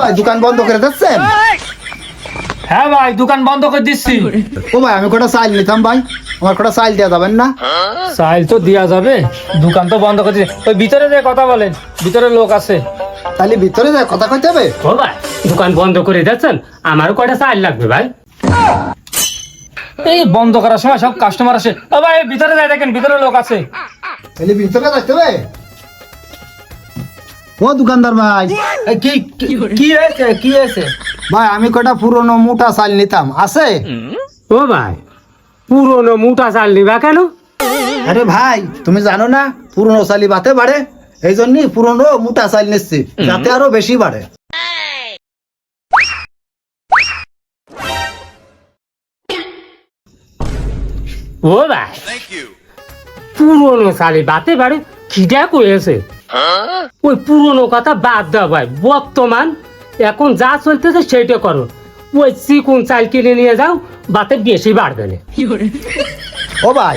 ভাই দোকান বন্ধ করে দিচ্ছেন? হ্যাঁ ভাই দোকান বন্ধ করে দিচ্ছি। ও ভাই আমি কটা চাইল নিতাম ভাই? আমার কটা চাইল দেওয়া যাবেন না? চাইল তো দেওয়া যাবে দোকান তো বন্ধ করে দিচ্ছে। ওই ভিতরে যে কথা বলেন ভিতরে লোক আছে। তাহলে ভিতরে যায় কথা কইতে হবে? ও ভাই দোকান বন্ধ করে দিচ্ছেন আমারও কয়টা চাল লাগবে ভাই? এই বন্ধ করার সময় সব কাস্টমার আসে। ও ভাই ভিতরে যাই দেখেন ভিতরে লোক আছে। তাহলে ভিতরে যাইতে হবে? ও দোকানদার ভাই। কি? কি- কি হয়েছে? কি হয়েছে? ভাই আমি কটা পুরনো মোটা চাল নিতাম আছে? ও ভাই পুরনো মোটা চাল নিবা কেন? আরে ভাই তুমি জানো না পুরনো চালি বাতে বাড়ে? এই জন্যই পুরনো মোটা চাল নিচ্ছি যাতে আরও বেশি বাড়ে। ও ভাই পুরনো চালি বাতে বাড়ি খিদা কয়েছে ওই পুরনো কথা বাদ দাও ভাই। বর্তমান এখন যা চলতেছে সেইটা করো। ওই চিকুন চাল কিনে নিয়ে যাও বাতে বেশি বাড়বে না। ও ভাই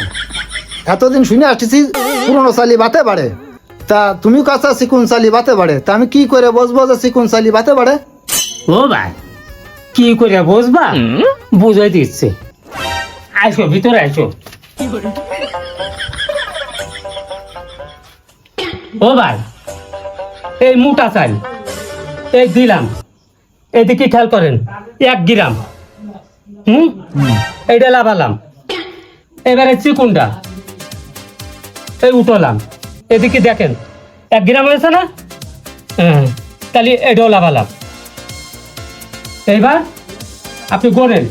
এতদিন শুনে আসতেছি পুরনো চালি বাতে বাড়ে। তা তুমি কাঁচা চিকুন চালি বাতে বাড়ে। তা আমি কি করে বসবো যে চিকুন চালি বাতে বাড়ে? ও ভাই কি করে বুঝবা বুঝাই দিচ্ছে। আসো ভিতরে আসো ও ভাই এই মোটা চাল এই দিলাম। এদিকে খেয়াল করেন? এক গ্রাম। হুম? এইটা লাভালাম। এবারে চিকুনটা এই উঠলাম এদিকে দেখেন এক গ্রাম হয়েছে না? হ্যাঁ তাহলে এটাও লাভালাম। এইবার আপনি গোনেন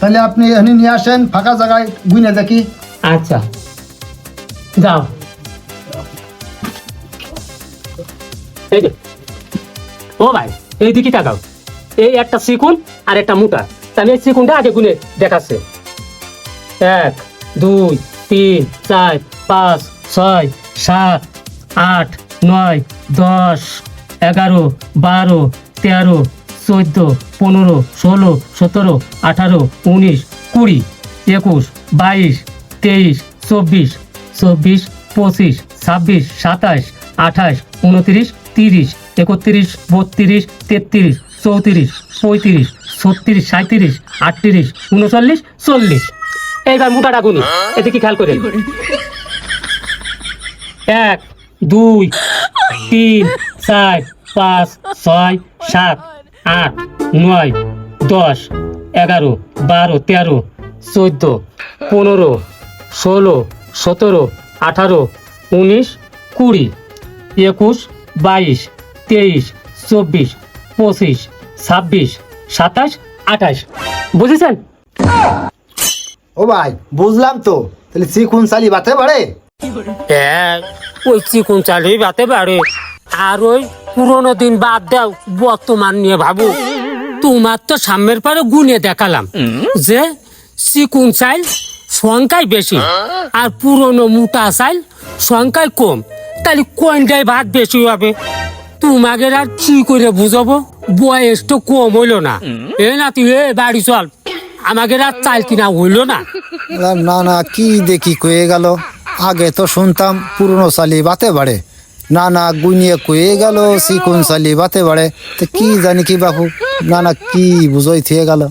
তাহলে আপনি এখানে নিয়ে আসেন ফাঁকা জায়গায় গুইনে দেখি। আচ্ছা যাও। এই যে। ও ভাই, এই দিকে তাকাও। এই একটা চিকুন আর একটা মোটা। তাহলে এই চিকুনটা আগে গুনে দেখাচ্ছে। এক, দুই, তিন, চার, পাঁচ, ছয়, সাত, আট, নয়, দশ, এগারো, বারো, তেরো, চোদ্দ, পনেরো, ষোলো, সতেরো, আঠারো, উনিশ, কুড়ি, একুশ, বাইশ, তেইশ, চব্বিশ চব্বিশ, পঁচিশ, ছাব্বিশ সাতাশ আঠাশ উনত্রিশ তিরিশ, একত্রিশ, বত্রিশ, তেত্রিশ, চৌত্রিশ, পঁয়ত্রিশ, ছত্রিশ সাঁত্রিশ আটত্রিশ, উনচল্লিশ, চল্লিশ। এইবার মোটাটা গুনি এদিকে খেয়াল করে এক, দুই, তিন, চার, পাঁচ, ছয়, সাত, আট, নয়, দশ, এগারো, বারো, তেরো, চোদ্দ, পনেরো, ষোলো, সতেরো, আঠারো, উনিশ, কুড়ি, একুশ বাইশ তেইশ চব্বিশ পঁচিশ ছাব্বিশ সাতাশ আঠাশ। বুঝেছেন? ও ভাই বুঝলাম তো। তাহলে চিকুন চালি বাতে বাড়ে হ্যাঁ ওই চিকুন চালি বাতে পারে। আর ওই পুরোনো দিন বাদ দাও বর্তমান নিয়ে ভাবো। তোমার তো সামনের পারে গুনে দেখালাম যে চিকুন চাইল সংখ্যায় বেশি আর পুরনো মোটা চাইল সংখ্যায় কম। তাহলে কোনটাই ভাত বেশি হবে? তোমাকে আর কি করে বুঝাবো? বয়স তো কম হইল না। এ না তুই এ বাড়ি চল। আমাকে আর চাল কিনা হইল না। না না কি দেখি কয়ে গেল? আগে তো শুনতাম পুরনো চালি বাতে বাড়ে। না না গুনিয়ে কয়ে গেল চিকুন চালি বাতে বাড়ে। তো কি জানি কি বাপু? না না কি বুঝই থিয়ে গেল?